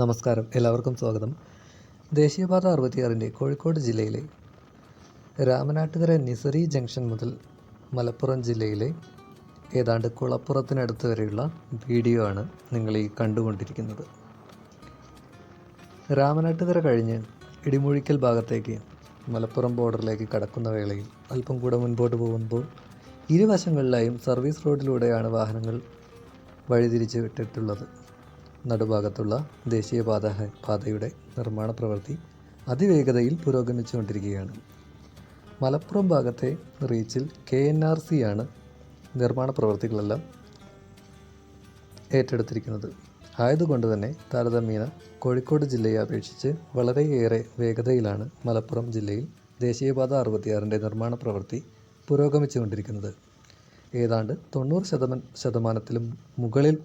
നമസ്കാരം. എല്ലാവർക്കും സ്വാഗതം. ദേശീയപാത അറുപത്തിയാറിന്റെ കോഴിക്കോട് ജില്ലയിലെ രാമനാട്ടുകര നിസറി ജംഗ്ഷൻ മുതൽ മലപ്പുറം ജില്ലയിലെ ഏതാണ്ട് കുളപ്പുറത്തിനടുത്ത് വരെയുള്ള വീഡിയോ ആണ് നിങ്ങൾ ഈ കണ്ടുകൊണ്ടിരിക്കുന്നത്. രാമനാട്ടുകര കഴിഞ്ഞ് ഇടിമുഴിക്കൽ ഭാഗത്തേക്ക് മലപ്പുറം ബോർഡറിലേക്ക് കടക്കുന്ന വേളയിൽ അല്പം കൂടെ മുൻപോട്ട് പോകുമ്പോൾ ഇരുവശങ്ങളിലായും സർവീസ് റോഡിലൂടെയാണ് വാഹനങ്ങൾ വഴിതിരിച്ച് വിട്ടിട്ടുള്ളത്. നടുഭാഗത്തുള്ള ദേശീയപാത പാതയുടെ നിർമ്മാണ പ്രവൃത്തി അതിവേഗതയിൽ പുരോഗമിച്ചുകൊണ്ടിരിക്കുകയാണ്. മലപ്പുറം ഭാഗത്തെ റീച്ചിൽ കെ എൻ ആർ സി ആണ് നിർമ്മാണ പ്രവൃത്തികളെല്ലാം ഏറ്റെടുത്തിരിക്കുന്നത്. ആയതുകൊണ്ട് തന്നെ താരതമ്യേന കോഴിക്കോട് ജില്ലയെ അപേക്ഷിച്ച് വളരെയേറെ വേഗതയിലാണ് മലപ്പുറം ജില്ലയിൽ ദേശീയപാത അറുപത്തിയാറിന്റെ നിർമ്മാണ പ്രവൃത്തി പുരോഗമിച്ചുകൊണ്ടിരിക്കുന്നത്. ഏതാണ്ട് തൊണ്ണൂറ് ശതമാനം ശതമാനത്തിലും മുകളിൽ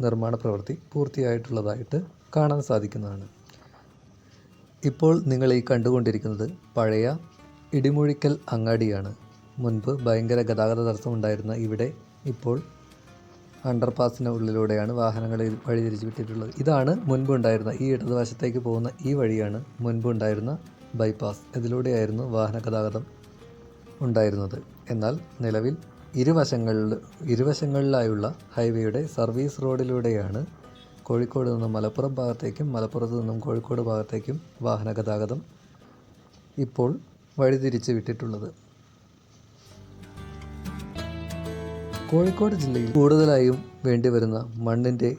നിർമ്മാണ പ്രവൃത്തി പൂർത്തിയായിട്ടുള്ളതായിട്ട് കാണാൻ സാധിക്കുന്നതാണ്. ഇപ്പോൾ നിങ്ങൾ ഈ കണ്ടുകൊണ്ടിരിക്കുന്നത് പഴയ ഇടിമുഴിക്കൽ അങ്ങാടിയാണ്. മുൻപ് ഭയങ്കര ഗതാഗത തടസ്സം ഉണ്ടായിരുന്ന ഇവിടെ ഇപ്പോൾ അണ്ടർപാസിന് ഉള്ളിലൂടെയാണ് വാഹനങ്ങൾ വഴിതിരിച്ച് വിട്ടിട്ടുള്ളത്. ഇതാണ് മുൻപുണ്ടായിരുന്ന ഈ ഇടതുവശത്തേക്ക് പോകുന്ന ഈ വഴിയാണ് മുൻപുണ്ടായിരുന്ന ബൈപ്പാസ് ഇതിലൂടെയായിരുന്നു വാഹന ഗതാഗതം ഉണ്ടായിരുന്നത്. എന്നാൽ നിലവിൽ ഇരുവശങ്ങളിൽ ഇരുവശങ്ങളിലായുള്ള ഹൈവേയുടെ സർവീസ് റോഡിലൂടെയാണ് കോഴിക്കോട് നിന്നും മലപ്പുറം ഭാഗത്തേക്കും മലപ്പുറത്ത് നിന്നും കോഴിക്കോട് ഭാഗത്തേക്കും വാഹന ഗതാഗതം ഇപ്പോൾ വഴിതിരിച്ച് വിട്ടിട്ടുള്ളത്. കോഴിക്കോട് ജില്ലയിൽ കൂടുതലായും വേണ്ടിവരുന്ന മണ്ണിന്റെ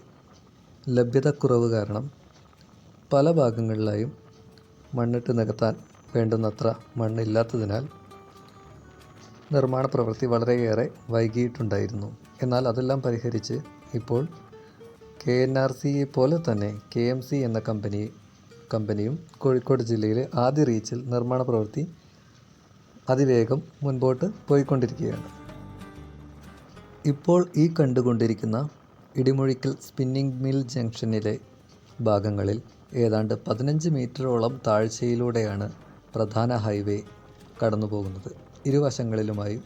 ലഭ്യതക്കുറവ് കാരണം പല ഭാഗങ്ങളിലായും മണ്ണിട്ട് നികത്താൻ വേണ്ടുന്നത്ര മണ്ണില്ലാത്തതിനാൽ നിർമ്മാണ പ്രവൃത്തി വളരെയേറെ വൈകിയിട്ടുണ്ടായിരുന്നു. എന്നാൽ അതെല്ലാം പരിഹരിച്ച് ഇപ്പോൾ കെ എൻ ആർ സിയെ പോലെ തന്നെ കെ എം സി എന്ന കമ്പനി കമ്പനിയും കോഴിക്കോട് ജില്ലയിലെ ആദ്യ റീച്ചിൽ നിർമ്മാണ പ്രവൃത്തി അതിവേഗം മുൻപോട്ട് പോയിക്കൊണ്ടിരിക്കുകയാണ്. ഇപ്പോൾ ഈ കണ്ടുകൊണ്ടിരിക്കുന്ന ഇടിമുഴിക്കൽ സ്പിന്നിംഗ് മിൽ ജംഗ്ഷനിലെ ഭാഗങ്ങളിൽ ഏതാണ്ട് പതിനഞ്ച് മീറ്ററോളം താഴ്ചയിലൂടെയാണ് പ്രധാന ഹൈവേ കടന്നു പോകുന്നത് ഇരുവശങ്ങളിലുമായി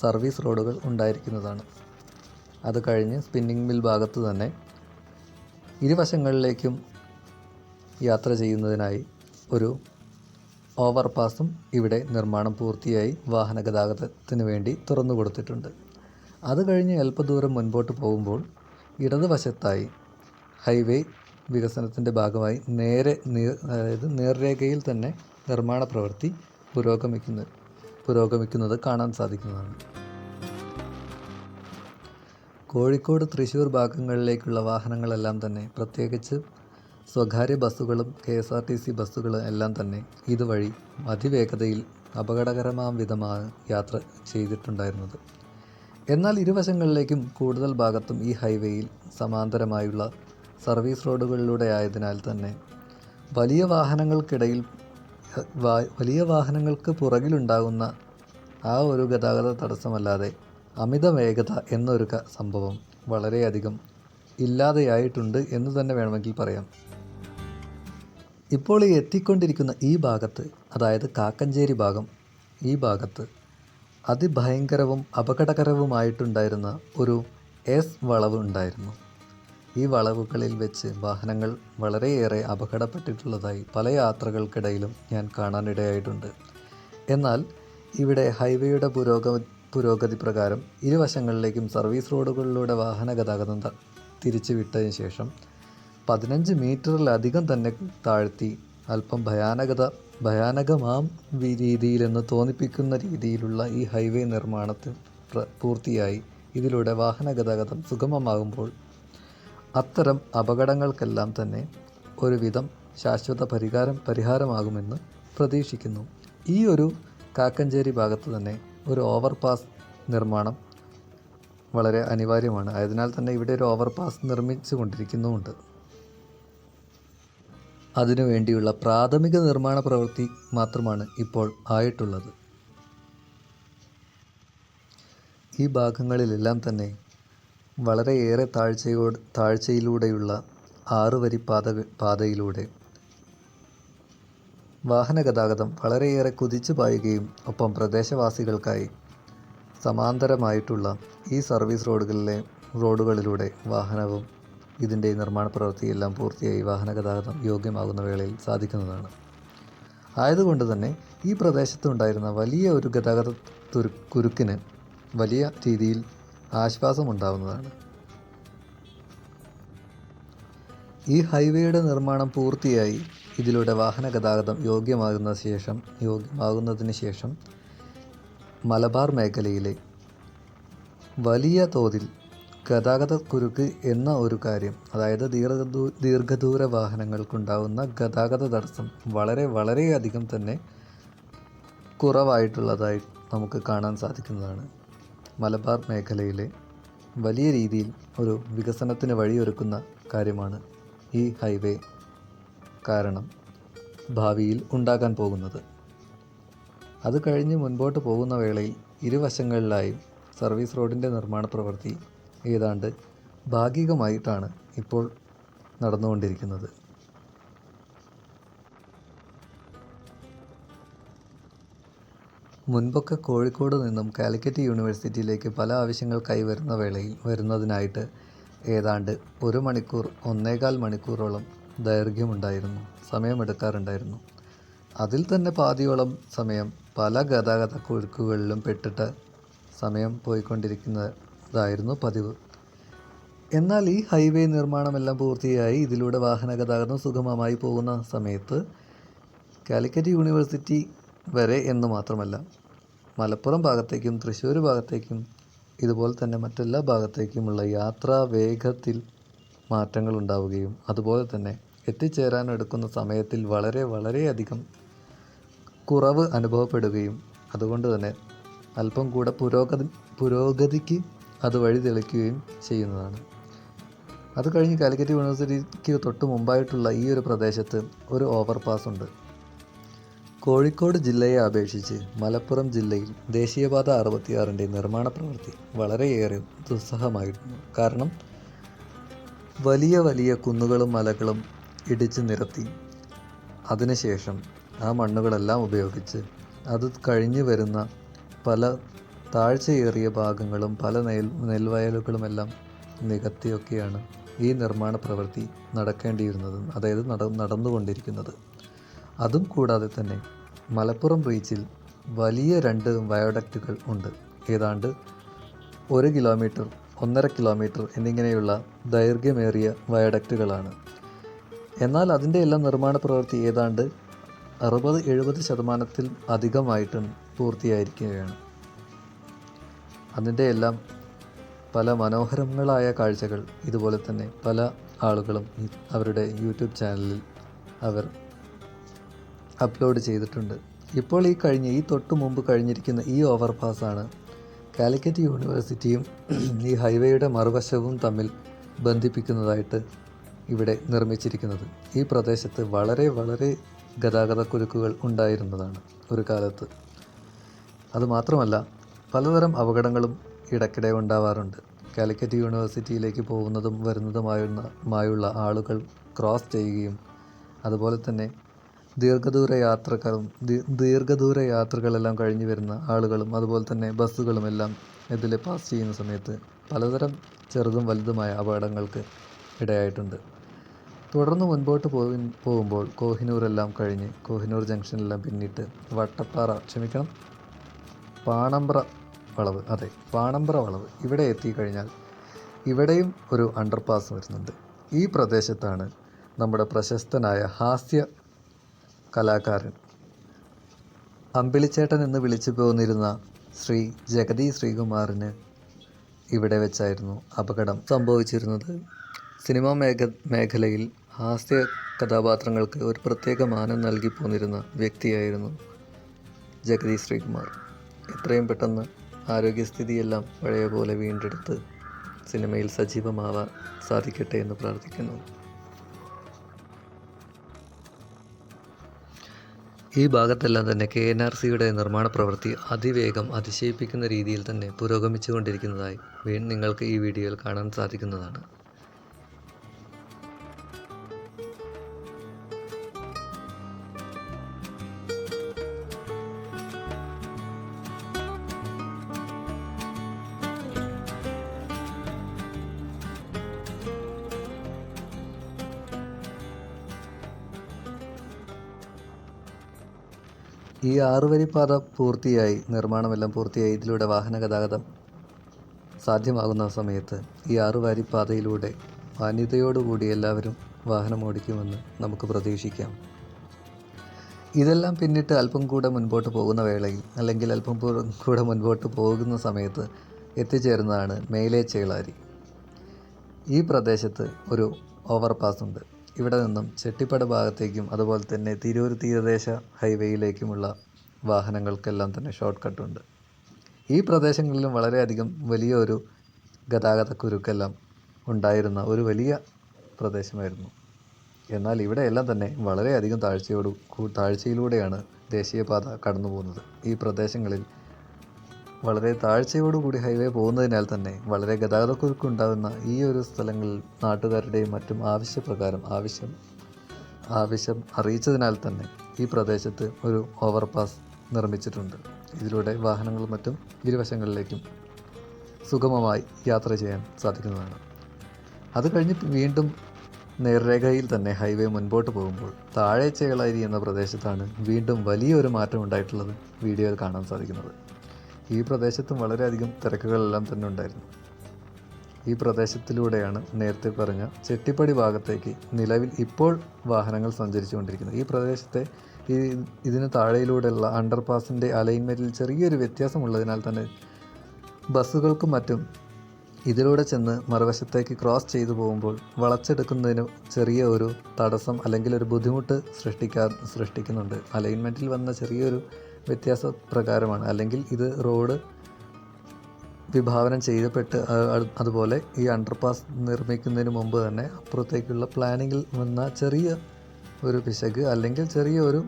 സർവീസ് റോഡുകൾ ഉണ്ടായിരിക്കുന്നതാണ്. അത് കഴിഞ്ഞ് സ്പിന്നിംഗ് മിൽ ഭാഗത്ത് തന്നെ ഇരുവശങ്ങളിലേക്കും യാത്ര ചെയ്യുന്നതിനായി ഒരു ഓവർപാസും ഇവിടെ നിർമ്മാണം പൂർത്തിയായി വാഹന ഗതാഗതത്തിന് വേണ്ടി തുറന്നു കൊടുത്തിട്ടുണ്ട്. അത് കഴിഞ്ഞ് അല്പദൂരം മുൻപോട്ട് പോകുമ്പോൾ ഇടതുവശത്തായി ഹൈവേ വികസനത്തിന്റെ ഭാഗമായി നേരെ അതായത് നേർരേഖയിൽ തന്നെ നിർമ്മാണ പ്രവൃത്തി പുരോഗമിക്കുന്ന. പുരോഗമിക്കുന്നത് കാണാൻ സാധിക്കുന്നതാണ്. കോഴിക്കോട് തൃശ്ശൂർ ഭാഗങ്ങളിലേക്കുള്ള വാഹനങ്ങളെല്ലാം തന്നെ പ്രത്യേകിച്ച് സ്വകാര്യ ബസ്സുകളും K S R T C ബസ്സുകളും എല്ലാം തന്നെ ഇതുവഴി അതിവേഗതയിൽ അപകടകരമാം വിധമാണ് യാത്ര ചെയ്തിട്ടുണ്ടായിരുന്നത്. എന്നാൽ ഇരുവശങ്ങളിലേക്കും കൂടുതൽ ഭാഗത്തും ഈ ഹൈവേയിൽ സമാന്തരമായുള്ള സർവീസ് റോഡുകളിലൂടെ ആയതിനാൽ തന്നെ വലിയ വാഹനങ്ങൾക്കിടയിൽ വലിയ വാഹനങ്ങൾക്ക് പുറകിലുണ്ടാകുന്ന ആ ഒരു ഗതാഗത തടസ്സമല്ലാതെ അമിത വേഗത എന്നൊരു സംഭവം വളരെയധികം ഇല്ലാതെയായിട്ടുണ്ട് എന്ന് തന്നെ വേണമെങ്കിൽ പറയാം. ഇപ്പോൾ ഈ എത്തിക്കൊണ്ടിരിക്കുന്ന ഈ ഭാഗത്ത് അതായത് കാക്കഞ്ചേരി ഭാഗം ഈ ഭാഗത്ത് അതിഭയങ്കരവും അപകടകരവുമായിട്ടുണ്ടായിരുന്ന ഒരു എസ് വളവ് ഉണ്ടായിരുന്നു. ഈ വളവുകളിൽ വെച്ച് വാഹനങ്ങൾ വളരെയേറെ അപകടപ്പെട്ടിട്ടുള്ളതായി പല യാത്രകൾക്കിടയിലും ഞാൻ കാണാനിടയായിട്ടുണ്ട്. എന്നാൽ ഇവിടെ ഹൈവേയുടെ പുരോഗ പുരോഗതി പ്രകാരം ഇരുവശങ്ങളിലേക്കും സർവീസ് റോഡുകളിലൂടെ വാഹന ഗതാഗതം തിരിച്ചു വിട്ടതിന് ശേഷം പതിനഞ്ച് മീറ്ററിലധികം തന്നെ താഴ്ത്തി അല്പം ഭയാനകത ഭയാനകമാം രീതിയിലെന്ന് തോന്നിപ്പിക്കുന്ന രീതിയിലുള്ള ഈ ഹൈവേ നിർമ്മാണത്തിൽ പൂർത്തിയായി ഇതിലൂടെ വാഹന ഗതാഗതം സുഗമമാകുമ്പോൾ അത്തരം അപകടങ്ങൾക്കെല്ലാം തന്നെ ഒരുവിധം ശാശ്വത പരിഹാരം പരിഹാരമാകുമെന്ന് പ്രതീക്ഷിക്കുന്നു. ഈ ഒരു കാക്കഞ്ചേരി ഭാഗത്ത് തന്നെ ഒരു ഓവർപാസ് നിർമ്മാണം വളരെ അനിവാര്യമാണ്. ആയതിനാൽ തന്നെ ഇവിടെ ഒരു ഓവർപാസ് നിർമ്മിച്ചു കൊണ്ടിരിക്കുന്നുമുണ്ട് അതിനുവേണ്ടിയുള്ള പ്രാഥമിക നിർമ്മാണ പ്രവൃത്തി മാത്രമാണ് ഇപ്പോൾ ആയിട്ടുള്ളത്. ഈ ഭാഗങ്ങളിലെല്ലാം തന്നെ വളരെയേറെ താഴ്ചയോ താഴ്ചയിലൂടെയുള്ള ആറുവരി പാത പാതയിലൂടെ. വാഹനഗതാഗതം വളരെയേറെ കുതിച്ചു പായുകയും ഒപ്പം പ്രദേശവാസികൾക്കായി സമാന്തരമായിട്ടുള്ള ഈ സർവീസ് റോഡുകളിലെ റോഡുകളിലൂടെ വാഹനവും ഇതിന്റെ നിർമ്മാണ പ്രവൃത്തിയെല്ലാം പൂർത്തിയായി വാഹനഗതാഗതം യോഗ്യമാകുന്ന വേളയിൽ സാധിക്കുന്നതാണ്. ആയതുകൊണ്ട് തന്നെ ഈ പ്രദേശത്തുണ്ടായിരുന്ന വലിയ ഒരു ഗതാഗത കുരുക്കിന് വലിയ രീതിയിൽ ആശ്വാസമുണ്ടാവുന്നതാണ്. ഈ ഹൈവേയുടെ നിർമ്മാണം പൂർത്തിയായി ഇതിലൂടെ വാഹന ഗതാഗതം യോഗ്യമാകുന്ന ശേഷം യോഗ്യമാകുന്നതിന് ശേഷം മലബാർ മേഖലയിലെ വലിയ തോതിൽ ഗതാഗത കുരുക്ക് എന്ന ഒരു കാര്യം അതായത് ദീർഘദൂ ദീർഘദൂര വാഹനങ്ങൾക്കുണ്ടാകുന്ന ഗതാഗത തടസ്സം വളരെ വളരെയധികം തന്നെ കുറവായിട്ടുള്ളതായി നമുക്ക് കാണാൻ സാധിക്കുന്നതാണ്. മലബാർ മേഖലയിലെ വലിയ രീതിയിൽ ഒരു വികസനത്തിന് വഴിയൊരുക്കുന്ന കാര്യമാണ് ഈ ഹൈവേ കാരണം ഭാവിയിൽ ഉണ്ടാകാൻ പോകുന്നത്. അത് കഴിഞ്ഞ് മുൻപോട്ട് പോകുന്ന വേളയിൽ ഇരുവശങ്ങളിലായും സർവീസ് റോഡിന്റെ നിർമ്മാണ പ്രവൃത്തി ഏതാണ്ട് ഭാഗികമായിട്ടാണ് ഇപ്പോൾ നടന്നുകൊണ്ടിരിക്കുന്നത്. മുൻപൊക്കെ കോഴിക്കോട് നിന്നും കാലിക്കറ്റ് യൂണിവേഴ്സിറ്റിയിലേക്ക് പല ആവശ്യങ്ങൾക്കായി വരുന്ന വേളയിൽ വരുന്നതിനായിട്ട് ഏതാണ്ട് ഒരു മണിക്കൂർ ഒന്നേകാൽ മണിക്കൂറോളം ദൈർഘ്യമുണ്ടായിരുന്നു സമയമെടുക്കാറുണ്ടായിരുന്നു. അതിൽ തന്നെ പാതിയോളം സമയം പല ഗതാഗത കുഴുക്കുകളിലും പെട്ടിട്ട് സമയം പോയിക്കൊണ്ടിരിക്കുന്നതായിരുന്നു പതിവ്. എന്നാൽ ഈ ഹൈവേ നിർമ്മാണമെല്ലാം പൂർത്തിയായി ഇതിലൂടെ വാഹന ഗതാഗതം സുഗമമായി പോകുന്ന സമയത്ത് കാലിക്കറ്റ് യൂണിവേഴ്സിറ്റി വരെ എന്ന് മാത്രമല്ല മലപ്പുറം ഭാഗത്തേക്കും തൃശ്ശൂർ ഭാഗത്തേക്കും ഇതുപോലെ തന്നെ മറ്റെല്ലാ ഭാഗത്തേക്കുമുള്ള യാത്രാ വേഗത്തിൽ മാറ്റങ്ങൾ ഉണ്ടാവുകയും അതുപോലെ തന്നെ എത്തിച്ചേരാൻ എടുക്കുന്ന സമയത്തിൽ വളരെ വളരെയധികം കുറവ് അനുഭവപ്പെടുകയും അതുകൊണ്ട് തന്നെ അല്പം കൂടെ പുരോഗതി പുരോഗതിക്ക് അത് വഴി തെളിക്കുകയും ചെയ്യുന്നതാണ്. അത് കഴിഞ്ഞ് കാലിക്കറ്റ് യൂണിവേഴ്സിറ്റിക്ക് തൊട്ട് മുമ്പായിട്ടുള്ള ഈ ഒരു പ്രദേശത്ത് ഒരു ഓവർപാസ് ഉണ്ട്. കോഴിക്കോട് ജില്ലയെ അപേക്ഷിച്ച് മലപ്പുറം ജില്ലയിൽ ദേശീയപാത അറുപത്തിയാറിന്റെ നിർമ്മാണ പ്രവൃത്തി വളരെയേറെ ദുസ്സഹമായിരുന്നു. കാരണം വലിയ വലിയ കുന്നുകളും മലകളും ഇടിച്ചു നിരത്തി. അതിനുശേഷം ആ മണ്ണുകളെല്ലാം ഉപയോഗിച്ച് അത് കഴിഞ്ഞു വരുന്ന പല താഴ്ചയേറിയ ഭാഗങ്ങളും പല നെൽ നെൽവയലുകളുമെല്ലാം നികത്തിയൊക്കെയാണ് ഈ നിർമ്മാണ പ്രവൃത്തി നടക്കേണ്ടിയിരുന്നത് അതായത് നട നടന്നുകൊണ്ടിരിക്കുന്നത്. അതും കൂടാതെ തന്നെ മലപ്പുറം ബീച്ചിൽ വലിയ രണ്ട് വയോഡക്റ്റുകൾ ഉണ്ട്. ഏതാണ്ട് ഒരു കിലോമീറ്റർ ഒന്നര കിലോമീറ്റർ എന്നിങ്ങനെയുള്ള ദൈർഘ്യമേറിയ വയോഡക്റ്റുകളാണ് എന്നാൽ അതിന്റെ എല്ലാം നിർമ്മാണ പ്രവൃത്തി ഏതാണ്ട് അറുപത് എഴുപത് ശതമാനത്തിൽ അധികമായിട്ടും പൂർത്തിയായിരിക്കുകയാണ്. അതിന്റെ എല്ലാം പല മനോഹരങ്ങളായ കാഴ്ചകൾ ഇതുപോലെ തന്നെ പല ആളുകളും അവരുടെ യൂട്യൂബ് ചാനലിൽ അവർ അപ്ലോഡ് ചെയ്തിട്ടുണ്ട്. ഇപ്പോൾ ഈ കഴിഞ്ഞ ഈ തൊട്ട് മുമ്പ് കഴിഞ്ഞിരിക്കുന്ന ഈ ഓവർപാസാണ് കാലിക്കറ്റ് യൂണിവേഴ്സിറ്റിയും ഈ ഹൈവേയുടെ മറുവശവും തമ്മിൽ ബന്ധിപ്പിക്കുന്നതായിട്ട് ഇവിടെ നിർമ്മിച്ചിരിക്കുന്നത്. ഈ പ്രദേശത്ത് വളരെ വളരെ ഗതാഗത കുരുക്കുകൾ ഉണ്ടായിരുന്നതാണ് ഒരു കാലത്ത്. അതുമാത്രമല്ല പലതരം അപകടങ്ങളും ഇടയ്ക്കിടെ ഉണ്ടാവാറുണ്ട്. കാലിക്കറ്റ് യൂണിവേഴ്സിറ്റിയിലേക്ക് പോകുന്നതും വരുന്നതുമായുള്ള മായുള്ള ആളുകൾ ക്രോസ് ചെയ്യുകയും അതുപോലെ തന്നെ ദീർഘദൂര യാത്രക്കാരും ദീർഘദൂര യാത്രകളെല്ലാം കഴിഞ്ഞു വരുന്ന ആളുകളും അതുപോലെ തന്നെ ബസ്സുകളും എല്ലാം ഇതിൽ പാസ് ചെയ്യുന്ന സമയത്ത് പലതരം ചെറുതും വലുതുമായ അപകടങ്ങൾക്ക് ഇടയായിട്ടുണ്ട്. തുടർന്ന് മുൻപോട്ട് പോയി പോകുമ്പോൾ കോഹിനൂരെല്ലാം കഴിഞ്ഞ് കോഹിനൂർ ജംഗ്ഷനെല്ലാം പിന്നിട്ട് വട്ടപ്പാറ ക്ഷമിക്കണം പാണമ്പ്ര വളവ് അതെ പാണമ്പ്ര വളവ് ഇവിടെ എത്തിക്കഴിഞ്ഞാൽ ഇവിടെയും ഒരു അണ്ടർപാസ് വരുന്നുണ്ട്. ഈ പ്രദേശത്താണ് നമ്മുടെ പ്രശസ്തനായ ഹാസ്യ കലാകാരൻ. അമ്പിളിച്ചേട്ടൻ എന്ന് വിളിച്ചു പോന്നിരുന്ന ശ്രീ ജഗതി ശ്രീകുമാറിന് ഇവിടെ വെച്ചായിരുന്നു അപകടം സംഭവിച്ചിരുന്നത്. സിനിമാ മേഖ മേഖലയിൽ ഹാസ്യ കഥാപാത്രങ്ങൾക്ക് ഒരു പ്രത്യേക മാനം നൽകി പോന്നിരുന്ന വ്യക്തിയായിരുന്നു ജഗതി ശ്രീകുമാർ. എത്രയും പെട്ടെന്ന് ആരോഗ്യസ്ഥിതിയെല്ലാം പഴയ പോലെ വീണ്ടെടുത്ത് സിനിമയിൽ സജീവമാവാൻ സാധിക്കട്ടെ എന്ന് പ്രാർത്ഥിക്കുന്നു. ഈ ഭാഗത്തെല്ലാം തന്നെ കെ എൻ ആർ സിയുടെ നിർമ്മാണ പ്രവൃത്തി അതിവേഗം അതിശയിപ്പിക്കുന്ന രീതിയിൽ തന്നെ പുരോഗമിച്ചുകൊണ്ടിരിക്കുന്നതായി നിങ്ങൾക്ക് ഈ വീഡിയോയിൽ കാണാൻ സാധിക്കുന്നതാണ്. ഈ ആറുവരിപ്പാത പൂർത്തിയായി നിർമ്മാണമെല്ലാം പൂർത്തിയായി. ഇതിലൂടെ വാഹന ഗതാഗതം സാധ്യമാകുന്ന സമയത്ത് ഈ ആറുവരിപ്പാതയിലൂടെ മാന്യതയോടുകൂടി എല്ലാവരും വാഹനം ഓടിക്കുമെന്ന് നമുക്ക് പ്രതീക്ഷിക്കാം. ഇതെല്ലാം പിന്നിട്ട് അല്പം കൂടെ മുൻപോട്ട് പോകുന്ന വേളയിൽ അല്ലെങ്കിൽ അല്പം കൂടെ മുൻപോട്ട് പോകുന്ന സമയത്ത് എത്തിച്ചേരുന്നതാണ് മേലെ ചേളാരി ഈ പ്രദേശത്ത് ഒരു ഓവർപാസ് ഉണ്ട് ഇവിടെ നിന്നും ചെട്ടിപ്പട ഭാഗത്തേക്കും അതുപോലെ തന്നെ തിരൂർ തീരദേശ ഹൈവേയിലേക്കുമുള്ള വാഹനങ്ങൾക്കെല്ലാം തന്നെ ഷോർട്ട് കട്ടുണ്ട് ഈ പ്രദേശങ്ങളിലും വളരെയധികം വലിയൊരു ഗതാഗത കുരുക്കെല്ലാം ഉണ്ടായിരുന്ന ഒരു വലിയ പ്രദേശമായിരുന്നു. എന്നാൽ ഇവിടെയെല്ലാം തന്നെ വളരെയധികം താഴ്ചയോട് താഴ്ചയിലൂടെയാണ് ദേശീയപാത കടന്നു പോകുന്നത് ഈ പ്രദേശങ്ങളിൽ വളരെ താഴ്ചയോടുകൂടി ഹൈവേ പോകുന്നതിനാൽ തന്നെ വളരെ ഗതാഗതക്കുരുക്ക് ഉണ്ടാകുന്ന ഈ ഒരു സ്ഥലങ്ങളിൽ നാട്ടുകാരുടെയും മറ്റും ആവശ്യപ്രകാരം ആവശ്യം ആവശ്യം അറിയിച്ചതിനാൽ തന്നെ ഈ പ്രദേശത്ത് ഒരു ഓവർപാസ് നിർമ്മിച്ചിട്ടുണ്ട്. ഇതിലൂടെ വാഹനങ്ങളും മറ്റും ഇരുവശങ്ങളിലേക്കും സുഗമമായി യാത്ര ചെയ്യാൻ സാധിക്കുന്നതാണ്. അത് കഴിഞ്ഞ് വീണ്ടും നേർരേഖയിൽ തന്നെ ഹൈവേ മുൻപോട്ട് പോകുമ്പോൾ താഴെ ചേളാരി എന്ന പ്രദേശത്താണ് വീണ്ടും വലിയൊരു മാറ്റം ഉണ്ടായിട്ടുള്ളത് വീഡിയോയിൽ കാണാൻ സാധിക്കുന്നത്. ഈ പ്രദേശത്തും വളരെയധികം തിരക്കുകളെല്ലാം തന്നെ ഉണ്ടായിരുന്നു. ഈ പ്രദേശത്തിലൂടെയാണ് നേരത്തെ പറഞ്ഞ ചെട്ടിപ്പടി ഭാഗത്തേക്ക് നിലവിൽ ഇപ്പോൾ വാഹനങ്ങൾ സഞ്ചരിച്ചുകൊണ്ടിരിക്കുന്നത്. ഈ പ്രദേശത്തെ ഈ ഇതിന് താഴെയിലൂടെയുള്ള അണ്ടർപാസിന്റെ അലൈൻമെന്റിൽ ചെറിയൊരു വ്യത്യാസമുള്ളതിനാൽ തന്നെ ബസ്സുകൾക്കും മറ്റും ഇതിലൂടെ ചെന്ന് മറുവശത്തേക്ക് ക്രോസ് ചെയ്തു പോകുമ്പോൾ വളച്ചെടുക്കുന്നതിന് ചെറിയ ഒരു തടസ്സം അല്ലെങ്കിൽ ഒരു ബുദ്ധിമുട്ട് സൃഷ്ടിക്കാൻ സൃഷ്ടിക്കുന്നുണ്ട്. അലൈൻമെന്റിൽ വന്ന ചെറിയൊരു വ്യത്യാസ പ്രകാരമാണ്. അല്ലെങ്കിൽ ഇത് റോഡ് വിഭാവനം ചെയ്യപ്പെട്ട് അതുപോലെ ഈ അണ്ടർപാസ് നിർമ്മിക്കുന്നതിന് മുമ്പ് തന്നെ അപ്പുറത്തേക്കുള്ള പ്ലാനിങ്ങിൽ വന്ന ചെറിയ ഒരു പിശക് അല്ലെങ്കിൽ ചെറിയ ഒരു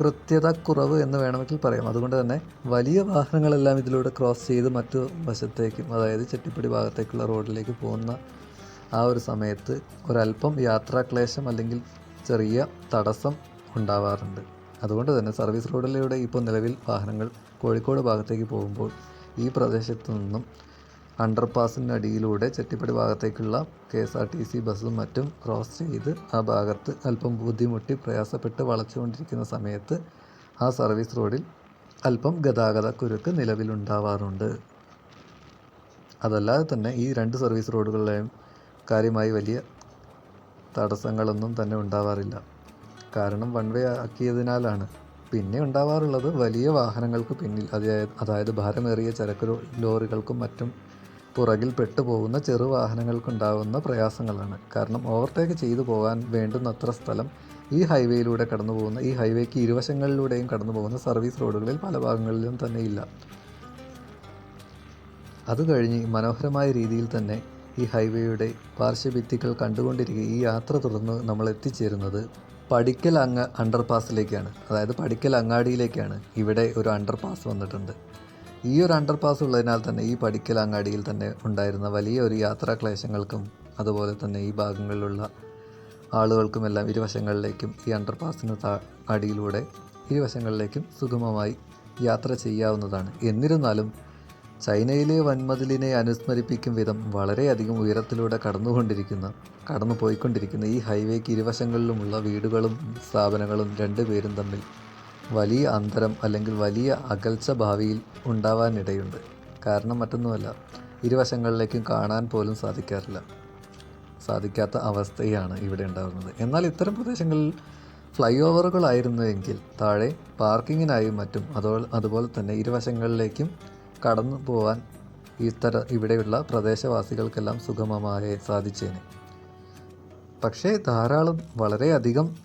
കൃത്യത കുറവ് എന്ന് വേണമെങ്കിൽ പറയാം. അതുകൊണ്ട് തന്നെ വലിയ വാഹനങ്ങളെല്ലാം ഇതിലൂടെ ക്രോസ് ചെയ്ത് മറ്റു വശത്തേക്കും അതായത് ചെട്ടിപ്പടി ഭാഗത്തേക്കുള്ള റോഡിലേക്ക് പോകുന്ന ആ ഒരു സമയത്ത് ഒരല്പം യാത്രാക്ലേശം അല്ലെങ്കിൽ ചെറിയ തടസ്സം ഉണ്ടാവാറുണ്ട്. അതുകൊണ്ട് തന്നെ സർവീസ് റോഡിലൂടെ ഇപ്പോൾ നിലവിൽ വാഹനങ്ങൾ കോഴിക്കോട് ഭാഗത്തേക്ക് പോകുമ്പോൾ ഈ പ്രദേശത്തു നിന്നും അണ്ടർപാസിനടിയിലൂടെ ചെട്ടിപ്പടി ഭാഗത്തേക്കുള്ള K S R T C ബസ്സും മറ്റും ക്രോസ് ചെയ്ത് ആ ഭാഗത്ത് അല്പം ബുദ്ധിമുട്ടി പ്രയാസപ്പെട്ട് വളച്ചുകൊണ്ടിരിക്കുന്ന സമയത്ത് ആ സർവീസ് റോഡിൽ അല്പം ഗതാഗത കുരുക്ക് നിലവിലുണ്ടാവാറുണ്ട്. അതല്ലാതെ തന്നെ ഈ രണ്ട് സർവീസ് റോഡുകളിലെയും കാര്യമായി വലിയ തടസ്സങ്ങളൊന്നും തന്നെ ഉണ്ടാവാറില്ല. കാരണം വൺ വേ ആക്കിയതിനാലാണ്. പിന്നെ ഉണ്ടാവാറുള്ളത് വലിയ വാഹനങ്ങൾക്ക് പിന്നിൽ അതായത് ഭാരമേറിയ ചരക്ക് ലോറികൾക്കും മറ്റും പുറകിൽ പെട്ടുപോകുന്ന ചെറു വാഹനങ്ങൾക്കുണ്ടാകുന്ന പ്രയാസങ്ങളാണ്. കാരണം ഓവർടേക്ക് ചെയ്തു പോകാൻ വേണ്ടുന്നത്ര സ്ഥലം ഈ ഹൈവേയിലൂടെ കടന്നു പോകുന്ന ഈ ഹൈവേക്ക് ഇരുവശങ്ങളിലൂടെയും കടന്നു പോകുന്ന സർവീസ് റോഡുകളിൽ പല ഭാഗങ്ങളിലും തന്നെ ഇല്ല. അത് കഴിഞ്ഞ് മനോഹരമായ രീതിയിൽ തന്നെ ഈ ഹൈവേയുടെ പാർശ്വഭിത്തികൾ കണ്ടുകൊണ്ടിരിക്കുക ഈ യാത്ര തുടർന്ന് നമ്മൾ എത്തിച്ചേരുന്നത് പടിക്കൽ അങ്ങ അണ്ടർപാസിലേക്കാണ് അതായത് പടിക്കൽ അങ്ങാടിയിലേക്കാണ് ഇവിടെ ഒരു അണ്ടർപാസ് വന്നിട്ടുണ്ട്. ഈ ഒരു അണ്ടർപാസ് ഉള്ളതിനാൽ തന്നെ ഈ പടിക്കൽ അങ്ങാടിയിൽ തന്നെ ഉണ്ടായിരുന്ന വലിയ ഒരു യാത്രാ ക്ലേശങ്ങൾക്കും അതുപോലെ തന്നെ ഈ ഭാഗങ്ങളിലുള്ള ആളുകൾക്കുമെല്ലാം ഇരുവശങ്ങളിലേക്കും ഈ അണ്ടർപാസിന് താ അടിയിലൂടെ ഇരുവശങ്ങളിലേക്കും സുഗമമായി യാത്ര ചെയ്യാവുന്നതാണ്. എന്നിരുന്നാലും ചൈനയിലെ വൻമതിലിനെ അനുസ്മരിപ്പിക്കും വിധം വളരെയധികം ഉയരത്തിലൂടെ കടന്നുകൊണ്ടിരിക്കുന്ന കടന്നു പോയിക്കൊണ്ടിരിക്കുന്ന ഈ ഹൈവേക്ക് ഇരുവശങ്ങളിലുമുള്ള വീടുകളും സ്ഥാപനങ്ങളും രണ്ടുപേരും തമ്മിൽ വലിയ അന്തരം അല്ലെങ്കിൽ വലിയ അകൽച്ച ഭാവിയിൽ ഉണ്ടാവാനിടയുണ്ട്. കാരണം മറ്റൊന്നുമല്ല ഇരുവശങ്ങളിലേക്കും കാണാൻ പോലും സാധിക്കാറില്ല. സാധിക്കാത്ത അവസ്ഥയാണ് ഇവിടെ ഉണ്ടാകുന്നത് എന്നാൽ ഇത്തരം പ്രദേശങ്ങളിൽ ഫ്ലൈ ഓവറുകളായിരുന്നുവെങ്കിൽ താഴെ പാർക്കിങ്ങിനായും മറ്റും അതോ അതുപോലെ തന്നെ ഇരുവശങ്ങളിലേക്കും കടന്നു പോവാൻ ഇത്തര ഇവിടെയുള്ള പ്രദേശവാസികൾക്കെല്ലാം സുഗമമായി സാധിച്ചേനെ. പക്ഷേ ധാരാളം വളരെയധികം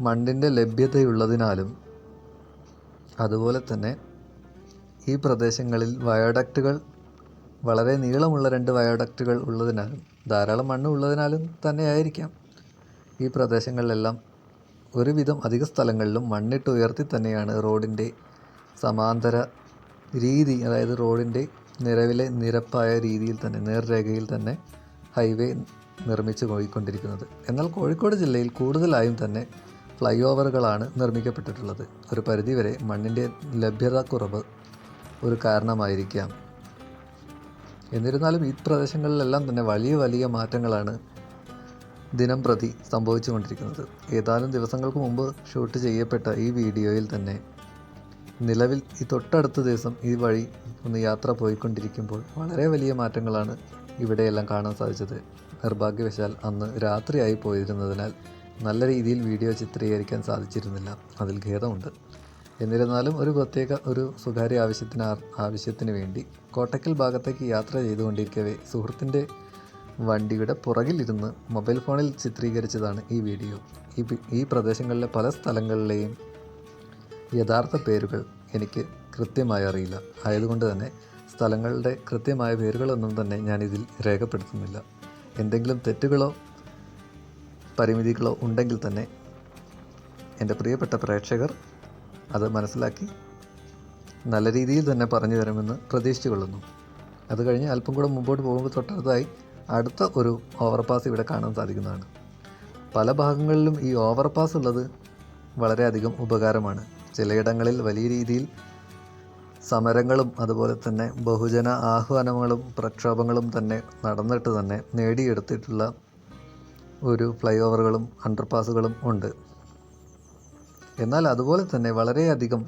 മണ്ണിന്റെ ലഭ്യതയുള്ളതിനാലും അതുപോലെ തന്നെ ഈ പ്രദേശങ്ങളിൽ വയോഡക്റ്റുകൾ വളരെ നീളമുള്ള രണ്ട് വയോഡക്റ്റുകൾ ഉള്ളതിനാലും ധാരാളം മണ്ണ് ഉള്ളതിനാലും തന്നെയായിരിക്കാം ഈ പ്രദേശങ്ങളിലെല്ലാം ഒരുവിധം അധിക സ്ഥലങ്ങളിലും മണ്ണിട്ട് ഉയർത്തി തന്നെയാണ് റോഡിന്റെ സമാന്തര രീതി അതായത് റോഡിന്റെ നിലവിലെ നിരപ്പായ രീതിയിൽ തന്നെ നേർരേഖയിൽ തന്നെ ഹൈവേ നിർമ്മിച്ച് പോയിക്കൊണ്ടിരിക്കുന്നത്. എന്നാൽ കോഴിക്കോട് ജില്ലയിൽ കൂടുതലായും തന്നെ ഫ്ലൈ ഓവറുകളാണ് നിർമ്മിക്കപ്പെട്ടിട്ടുള്ളത്. ഒരു പരിധിവരെ മണ്ണിന്റെ ലഭ്യത കുറവ് ഒരു കാരണമായിരിക്കാം. എന്നിരുന്നാലും ഈ പ്രദേശങ്ങളിലെല്ലാം തന്നെ വലിയ വലിയ മാറ്റങ്ങളാണ് ദിനം പ്രതി സംഭവിച്ചുകൊണ്ടിരിക്കുന്നത്. ഏതാനും ദിവസങ്ങൾക്ക് മുമ്പ് ഷൂട്ട് ചെയ്യപ്പെട്ട ഈ വീഡിയോയിൽ തന്നെ നിലവിൽ ഈ തൊട്ടടുത്ത ദിവസം ഈ വഴി ഒന്ന് യാത്ര പോയിക്കൊണ്ടിരിക്കുമ്പോൾ വളരെ വലിയ മാറ്റങ്ങളാണ് ഇവിടെയെല്ലാം കാണാൻ സാധിച്ചത്. നിർഭാഗ്യവശാൽ അന്ന് രാത്രിയായി പോയിരുന്നതിനാൽ നല്ല രീതിയിൽ വീഡിയോ ചിത്രീകരിക്കാൻ സാധിച്ചിരുന്നില്ല. അതിൽ ഖേദമുണ്ട്. എന്നിരുന്നാലും ഒരു പ്രത്യേക ഒരു സ്വകാര്യ ആവശ്യത്തിന് ആവശ്യത്തിന് വേണ്ടി കോട്ടക്കൽ ഭാഗത്തേക്ക് യാത്ര ചെയ്തുകൊണ്ടിരിക്കവേ സുഹൃത്തിന്റെ വണ്ടിയുടെ പുറകിലിരുന്ന് മൊബൈൽ ഫോണിൽ ചിത്രീകരിച്ചതാണ് ഈ വീഡിയോ. ഈ ഈ പ്രദേശങ്ങളിലെ പല സ്ഥലങ്ങളിലെയും യഥാർത്ഥ പേരുകൾ എനിക്ക് കൃത്യമായി അറിയില്ല. ആയതുകൊണ്ട് തന്നെ സ്ഥലങ്ങളുടെ കൃത്യമായ പേരുകളൊന്നും തന്നെ ഞാനിതിൽ രേഖപ്പെടുത്തുന്നില്ല. എന്തെങ്കിലും തെറ്റുകളോ പരിമിതികളോ ഉണ്ടെങ്കിൽ തന്നെ എന്റെ പ്രിയപ്പെട്ട പ്രേക്ഷകർ അത് മനസ്സിലാക്കി നല്ല രീതിയിൽ തന്നെ പറഞ്ഞു തരുമെന്ന് പ്രതീക്ഷിച്ചു കൊള്ളുന്നു അത് കഴിഞ്ഞ് അല്പം കൂടെ മുമ്പോട്ട് പോകുമ്പോൾ തൊട്ടടുത്തായി അടുത്ത ഒരു ഓവർപാസ് ഇവിടെ കാണാൻ സാധിക്കുന്നതാണ്. പല ഭാഗങ്ങളിലും ഈ ഓവർപാസ് ഉള്ളത് വളരെയധികം ഉപകാരമാണ്. ചിലയിടങ്ങളിൽ വലിയ രീതിയിൽ സമരങ്ങളും അതുപോലെ തന്നെ ബഹുജന ആഹ്വാനങ്ങളും പ്രക്ഷോഭങ്ങളും തന്നെ നടന്നിട്ട് തന്നെ നേടിയെടുത്തിട്ടുള്ള ഒരു ഫ്ലൈ ഓവറുകളും അണ്ടർപാസുകളും ഉണ്ട്. എന്നാൽ അതുപോലെ തന്നെ വളരെയധികം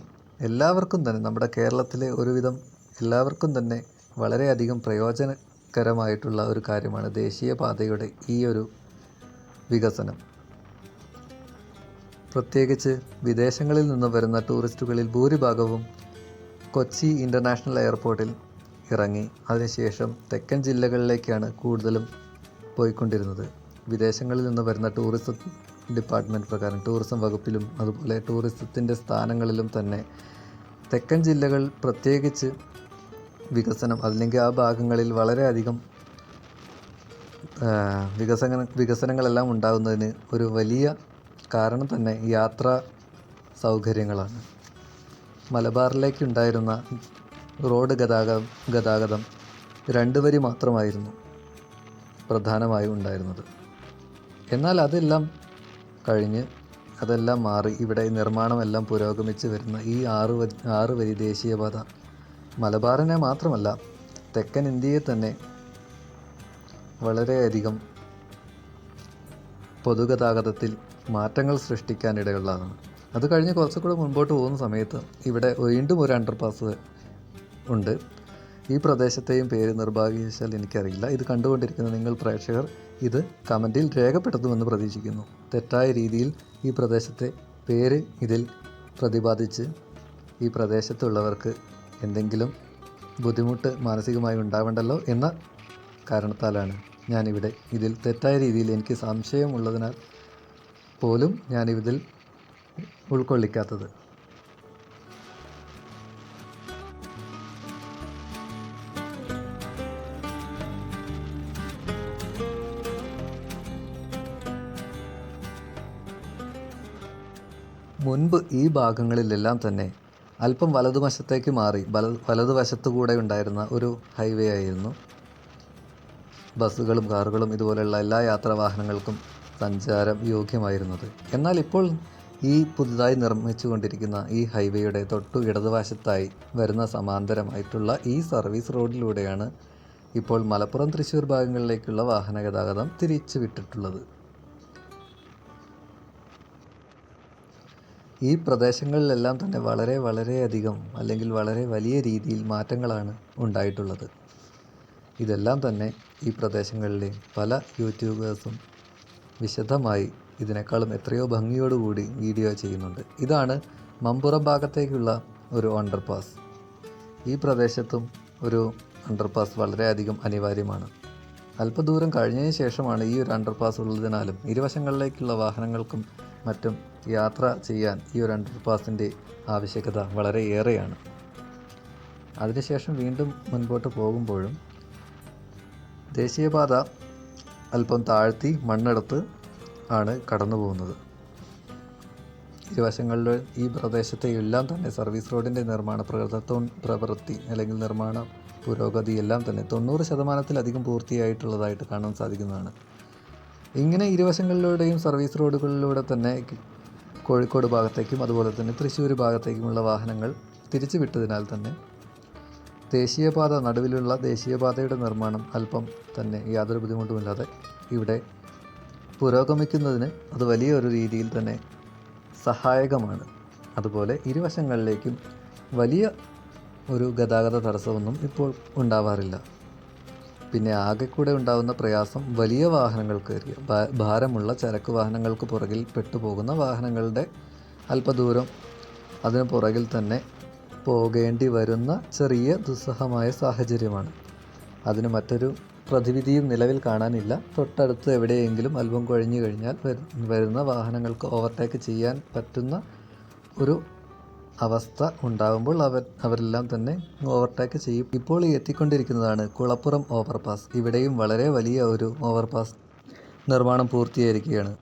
എല്ലാവർക്കും തന്നെ നമ്മുടെ കേരളത്തിലെ ഒരുവിധം എല്ലാവർക്കും തന്നെ വളരെയധികം പ്രയോജനകരമായിട്ടുള്ള ഒരു കാര്യമാണ് ദേശീയപാതയുടെ ഈ ഒരു വികസനം. പ്രത്യേകിച്ച് വിദേശങ്ങളിൽ നിന്ന് വരുന്ന ടൂറിസ്റ്റുകളിൽ ഭൂരിഭാഗവും കൊച്ചി ഇന്റർനാഷണൽ എയർപോർട്ടിൽ ഇറങ്ങി. അതിനുശേഷം തെക്കൻ ജില്ലകളിലേക്കാണ് കൂടുതലും പോയിക്കൊണ്ടിരുന്നത്. വിദേശങ്ങളിൽ നിന്ന് വരുന്ന ടൂറിസം ഡിപ്പാർട്ട്മെന്റ് പ്രകാരം ടൂറിസം വകുപ്പിലും അതുപോലെ ടൂറിസത്തിന്റെ സ്ഥാനങ്ങളിലും തന്നെ തെക്കൻ ജില്ലകൾ പ്രത്യേകിച്ച് വികസനം അല്ലെങ്കിൽ ആ ഭാഗങ്ങളിൽ വളരെയധികം വികസന വികസനങ്ങളെല്ലാം ഉണ്ടാകുന്നതിന് ഒരു വലിയ കാരണം തന്നെ യാത്ര സൗകര്യങ്ങളാണ്. മലബാറിലേക്കുണ്ടായിരുന്ന റോഡ് ഗതാഗതം ഗതാഗതം രണ്ട് വരി മാത്രമായിരുന്നു പ്രധാനമായും ഉണ്ടായിരുന്നത്. എന്നാൽ അതെല്ലാം കഴിഞ്ഞ് അതെല്ലാം മാറി ഇവിടെ നിർമ്മാണമെല്ലാം പുരോഗമിച്ച് വരുന്ന ഈ ആറ് ആറ് വരി ദേശീയപാത മലബാറിനെ മാത്രമല്ല തെക്കൻ ഇന്ത്യയെ തന്നെ വളരെയധികം പൊതുഗതാഗതത്തിൽ മാറ്റങ്ങൾ സൃഷ്ടിക്കാനിടയുള്ളതാണ് അത് കഴിഞ്ഞ് കുറച്ചുകൂടെ മുൻപോട്ട് പോകുന്ന സമയത്ത് ഇവിടെ വീണ്ടും ഒരു അണ്ടർപാസ് ഉണ്ട്. ഈ പ്രദേശത്തെയും പേര് നിർഭാഗ്യവശാൽ എനിക്കറിയില്ല. ഇത് കണ്ടുകൊണ്ടിരിക്കുന്ന നിങ്ങൾ പ്രേക്ഷകർ ഇത് കമന്റിൽ രേഖപ്പെടുത്തുമെന്ന് പ്രതീക്ഷിക്കുന്നു. തെറ്റായ രീതിയിൽ ഈ പ്രദേശത്തെ പേര് ഇതിൽ പ്രതിപാദിച്ച് ഈ പ്രദേശത്തുള്ളവർക്ക് എന്തെങ്കിലും ബുദ്ധിമുട്ട് മാനസികമായി ഉണ്ടാവേണ്ടല്ലോ എന്ന കാരണത്താലാണ് ഞാനിവിടെ ഇതിൽ തെറ്റായ രീതിയിൽ എനിക്ക് സംശയമുള്ളതിനാൽ പോലും ഞാൻ ഇതിൽ ഉൾക്കൊള്ളിക്കാത്തത്. മുൻപ് ഈ ഭാഗങ്ങളിലെല്ലാം തന്നെ അല്പം വലതുവശത്തേക്ക് മാറി വല വലതുവശത്തു കൂടെ ഉണ്ടായിരുന്ന ഒരു ഹൈവേ ആയിരുന്നു. ബസ്സുകളും കാറുകളും ഇതുപോലെയുള്ള എല്ലാ യാത്രാ വാഹനങ്ങൾക്കും സഞ്ചാരം യോഗ്യമായിരുന്നത്. എന്നാൽ ഇപ്പോൾ ഈ പുതുതായി നിർമ്മിച്ചുകൊണ്ടിരിക്കുന്ന ഈ ഹൈവേയുടെ തൊട്ടു ഇടതുവശത്തായി വരുന്ന സമാന്തരമായിട്ടുള്ള ഈ സർവീസ് റോഡിലൂടെയാണ് ഇപ്പോൾ മലപ്പുറം തൃശ്ശൂർ ഭാഗങ്ങളിലേക്കുള്ള വാഹന ഗതാഗതം തിരിച്ചു വിട്ടിട്ടുള്ളത് ഈ പ്രദേശങ്ങളിലെല്ലാം തന്നെ വളരെ വളരെയധികം അല്ലെങ്കിൽ വളരെ വലിയ രീതിയിൽ മാറ്റങ്ങളാണ് ഉണ്ടായിട്ടുള്ളത്. ഇതെല്ലാം തന്നെ ഈ പ്രദേശങ്ങളിലെ പല യൂട്യൂബേഴ്സും വിശദമായി ഇതിനേക്കാളും എത്രയോ ഭംഗിയോടുകൂടി വീഡിയോ ചെയ്യുന്നുണ്ട്. ഇതാണ് മമ്പുറം ഭാഗത്തേക്കുള്ള ഒരു അണ്ടർപാസ് ഈ പ്രദേശത്തും ഒരു അണ്ടർപാസ് വളരെയധികം അനിവാര്യമാണ്. അല്പദൂരം കഴിഞ്ഞതിന് ശേഷമാണ് ഈ ഒരു അണ്ടർപാസ് ഉള്ളതിനാലും ഇരുവശങ്ങളിലേക്കുള്ള വാഹനങ്ങൾക്കും മറ്റും യാത്ര ചെയ്യാൻ ഈ ഒരു അണ്ടർപാസിന്റെ ആവശ്യകത വളരെ ഏറെയാണ്. അതിനുശേഷം വീണ്ടും മുൻപോട്ട് പോകുമ്പോഴും ദേശീയപാത അല്പം താഴ്ത്തി മണ്ണെടുത്ത് ആണ് കടന്നു പോകുന്നത്. ഇരുവശങ്ങളിൽ ഈ പ്രദേശത്തെ എല്ലാം തന്നെ സർവീസ് റോഡിന്റെ നിർമ്മാണ പ്രകൃതത്വ പ്രവൃത്തി അല്ലെങ്കിൽ നിർമ്മാണ പുരോഗതി എല്ലാം തന്നെ തൊണ്ണൂറ് ശതമാനത്തിലധികം പൂർത്തിയായിട്ടുള്ളതായിട്ട് കാണാൻ സാധിക്കുന്നതാണ്. ഇങ്ങനെ ഇരുവശങ്ങളിലൂടെയും സർവീസ് റോഡുകളിലൂടെ തന്നെ കോഴിക്കോട് ഭാഗത്തേക്കും അതുപോലെ തന്നെ തൃശ്ശൂർ ഭാഗത്തേക്കുമുള്ള വാഹനങ്ങൾ തിരിച്ചു വിട്ടതിനാൽ തന്നെ ദേശീയപാത നടുവിലുള്ള ദേശീയപാതയുടെ നിർമ്മാണം അല്പം തന്നെ യാതൊരു ബുദ്ധിമുട്ടുമില്ലാതെ ഇവിടെ പുരോഗമിക്കുന്നതിന് അത് വലിയൊരു രീതിയിൽ തന്നെ സഹായകമാണ്. അതുപോലെ ഇരുവശങ്ങളിലേക്കും വലിയ ഒരു ഗതാഗത തടസ്സമൊന്നും ഇപ്പോൾ ഉണ്ടാവാറില്ല. പിന്നെ ആകെ കൂടെ ഉണ്ടാകുന്ന പ്രയാസം വലിയ വാഹനങ്ങൾക്ക് ഭാരമുള്ള ചരക്ക് വാഹനങ്ങൾക്ക് പുറകിൽ പെട്ടുപോകുന്ന വാഹനങ്ങളുടെ അല്പദൂരം അതിന് പുറകിൽ തന്നെ പോകേണ്ടി വരുന്ന ചെറിയ ദുസ്സഹമായ സാഹചര്യമാണ്. അതിന് മറ്റൊരു പ്രതിവിധിയും നിലവിൽ കാണാനില്ല. തൊട്ടടുത്ത് എവിടെയെങ്കിലും അല്പം കഴിഞ്ഞു കഴിഞ്ഞാൽ വരുന്ന വാഹനങ്ങൾക്ക് ഓവർടേക്ക് ചെയ്യാൻ പറ്റുന്ന ഒരു അവസ്ഥ ഉണ്ടാകുമ്പോൾ അവർ അവരെല്ലാം തന്നെ ഓവർടേക്ക് ചെയ്യും. ഇപ്പോൾ എത്തിക്കൊണ്ടിരിക്കുന്നതാണ് കുളപ്പുറം ഓവർപാസ്. ഇവിടെയും വളരെ വലിയ ഒരു ഓവർപാസ് നിർമ്മാണം പൂർത്തീകരിക്കുകയാണ്.